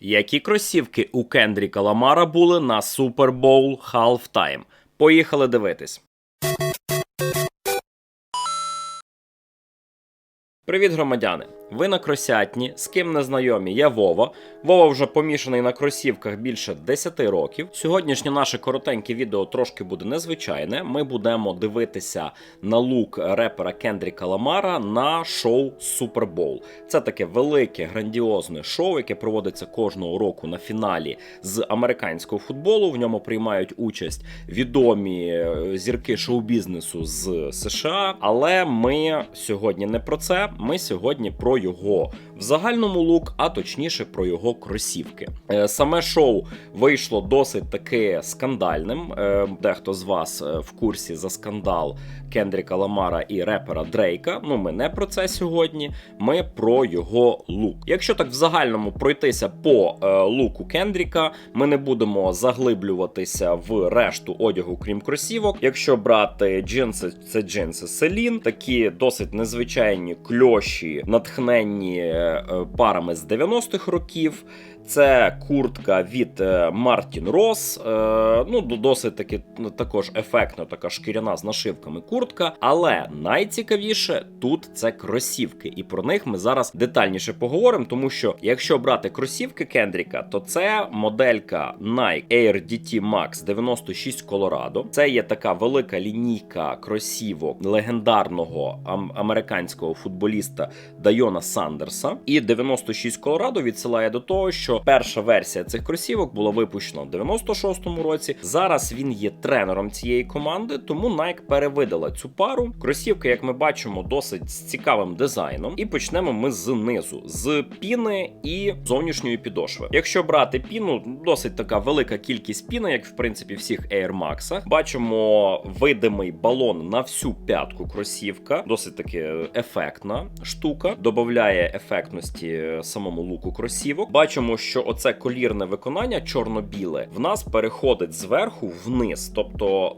Які кросівки у Кендріка Ламара були на Bowl Halftime? Поїхали дивитись. Привіт, громадяни! Ви на кросятні, з ким не знайомі, я Вова. Вова вже помішаний на кросівках більше 10 років. Сьогоднішнє наше коротеньке відео трошки буде незвичайне. Ми будемо дивитися на лук репера Кендріка Ламара на шоу Bowl. Це таке велике, грандіозне шоу, яке проводиться кожного року на фіналі з американського футболу. В ньому приймають участь відомі е, зірки шоу-бізнесу з США. Але ми сьогодні не про це. Ми сьогодні про його в загальному лук, а точніше про його кросівки. Е, Саме шоу вийшло досить таки скандальним. Е, Дехто з вас е, в курсі за скандал Кендріка Ламара і репера Дрейка. Ну, ми не про це сьогодні. Ми про його лук. Якщо так в загальному пройтися по луку Кендріка, ми не будемо заглиблюватися в решту одягу, крім кросівок. Якщо брати джинси, це джинси Селін, такі досить незвичайні кльоші, натхненні е, е, парами з 90-х років. Це куртка від е, Мартін Рос. Е, ну, досить таки ну, також ефектна така шкіряна з нашивками куртка. Але найцікавіше тут це кросівки, і про них ми зараз детальніше поговоримо. Тому що якщо брати кросівки Кендріка, то це моделька Nike Air DT Max 96 Colorado. Це є така велика лінійка кросівок легендарного ам- американського футболіста Дайона Сандерса. І 96 Colorado відсилає до того, що перша версія цих кросівок була випущена в 96-му році. Зараз він є тренером цієї команди, тому Nike перевидала цю пару. Кросівки, як ми бачимо, досить з цікавим дизайном. І почнемо ми з низу, з піни і зовнішньої підошви. Якщо брати піну, досить така велика кількість піни, як в принципі всіх Air Max. Бачимо видимий балон на всю п'ятку кросівка, досить таки ефектна штука, додає ефектності самому луку кросівок. Бачимо, що оце колірне виконання чорно-біле в нас переходить зверху вниз, тобто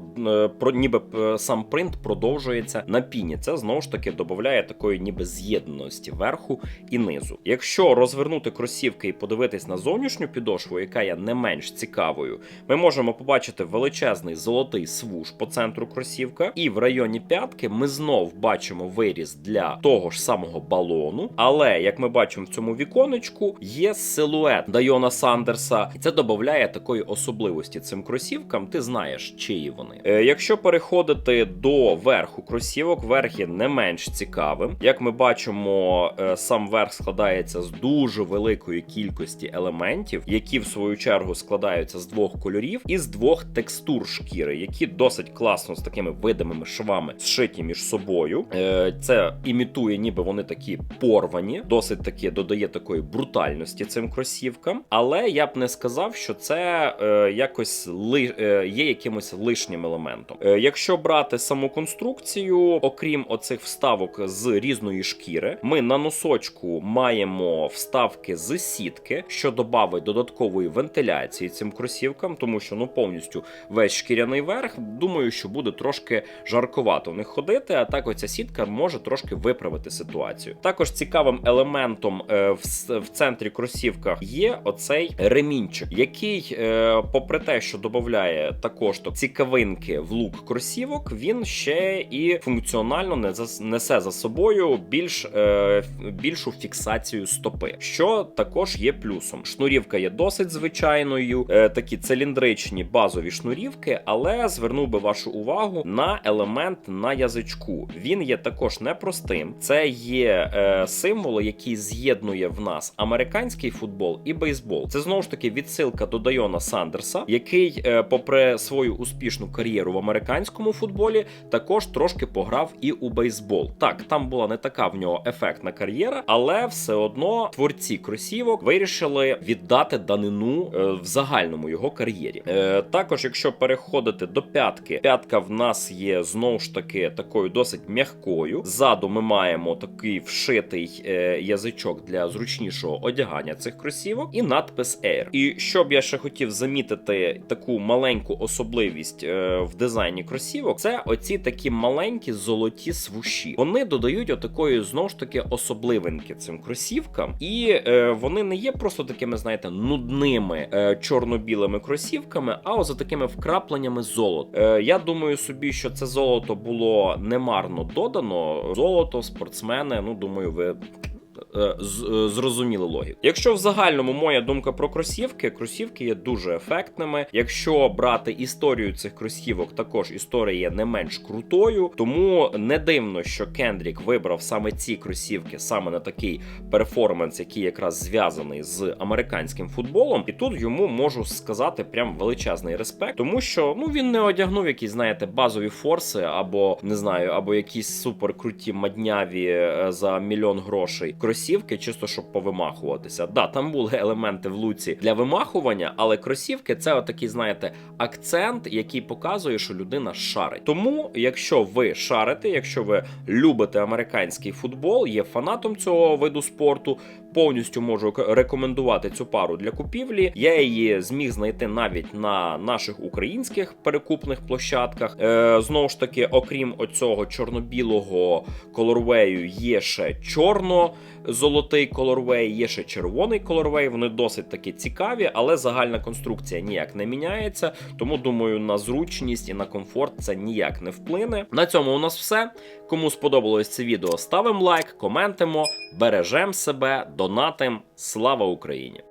е, ніби е, сам принт продовжується на піні. Це знову ж таки додає такої ніби з'єднаності верху і низу. Якщо розвернути кросівки і подивитись на зовнішню підошву, яка є не менш цікавою, ми можемо побачити величезний золотий свуш по центру кросівка, і в районі п'ятки ми знов бачимо виріз для того ж самого балону. Але як ми бачимо в цьому віконечку, є силует Дайона Сандерса, і це додає такої особливості цим кросівкам. Ти знаєш, чиї вони. Е, якщо переходити до верху кросівок, верх є не менш цікавим. Як ми бачимо, е, сам верх складається з дуже великої кількості елементів, які в свою чергу складаються з двох кольорів і з двох текстур шкіри, які досить класно з такими видимими швами зшиті між собою. Е, Це імітує, ніби вони такі порвані, досить таки додає такої брутальності цим кросівкам. Але я б не сказав, що це е, якось ли, е, є якимось лишнім елементом. Е, якщо брати саму конструкцію, окрім оцих вставок з різної шкіри, ми на носочку маємо вставки з сітки, що додавить додаткової вентиляції цим кросівкам, тому що ну повністю весь шкіряний верх. Думаю, що буде трошки жаркувато в них ходити. А так оця сітка може трошки виправити ситуацію. Також цікавим елементом е, в, центрі кросівка є оцей ремінчик, який, е, попри те, що додає також то цікавинки в лук кросівок, він ще і функціонально не несе за собою більш е, більшу фіксацію стопи, що також є плюсом. Шнурівка є досить звичайною, такі циліндричні базові шнурівки, але звернув би вашу увагу на елемент на язичку. Він є також непростим. Це є символ, який з'єднує в нас американський футбол і бейсбол. Це знову ж таки відсилка до Дайона Сандерса, який, е, попри свою успішну кар'єру в американському футболі, також трошки пограв і у бейсбол. Так, там була не така в нього ефектна кар'єра, але все одно творці кросівок вирішили віддати данину е, в загальному його кар'єрі. Е, також, якщо переходити до п'ятки, п'ятка в нас є знову ж таки такою досить м'якою. Ззаду ми маємо такий вшит відкритий е, язичок для зручнішого одягання цих кросівок, і надпис Air. І щоб я ще хотів замітити таку маленьку особливість е, в дизайні кросівок, це оці такі маленькі золоті свуші. Вони додають отакої знову ж таки особливинки цим кросівкам, і е, вони не є просто такими, знаєте, нудними е, чорно-білими кросівками, а за такими вкрапленнями золота. Е, я думаю собі, що це золото було немарно додано. Золото, спортсмени, ну думаю, ви. Е, е, Зрозуміли логіку. Якщо в загальному моя думка про кросівки, кросівки є дуже ефектними. Якщо брати історію цих кросівок, також історія є не менш крутою. Тому не дивно, що Кендрік вибрав саме ці кросівки, саме на такий перформанс, який якраз зв'язаний з американським футболом. І тут йому можу сказати прям величезний респект, тому що ну він не одягнув якісь, знаєте, базові форси або не знаю, або якісь суперкруті мадняві е, за мільйон грошей кросівки, чисто щоб повимахуватися. Да, там були елементи в луці для вимахування, але кросівки це отакий, знаєте, акцент, який показує, що людина шарить. Тому, якщо ви шарите, якщо ви любите американський футбол, є фанатом цього виду спорту, повністю можу рекомендувати цю пару для купівлі. Я її зміг знайти навіть на наших українських перекупних площадках. Е, знову ж таки, окрім оцього чорно-білого колорвею, є ще чорно. Золотий колорвей, є ще червоний колорвей. Вони досить таки цікаві, але загальна конструкція ніяк не міняється. Тому думаю, на зручність і на комфорт це ніяк не вплине. На цьому у нас все. Кому сподобалось це відео, ставимо лайк, коментимо, бережемо себе, донатим. Слава Україні!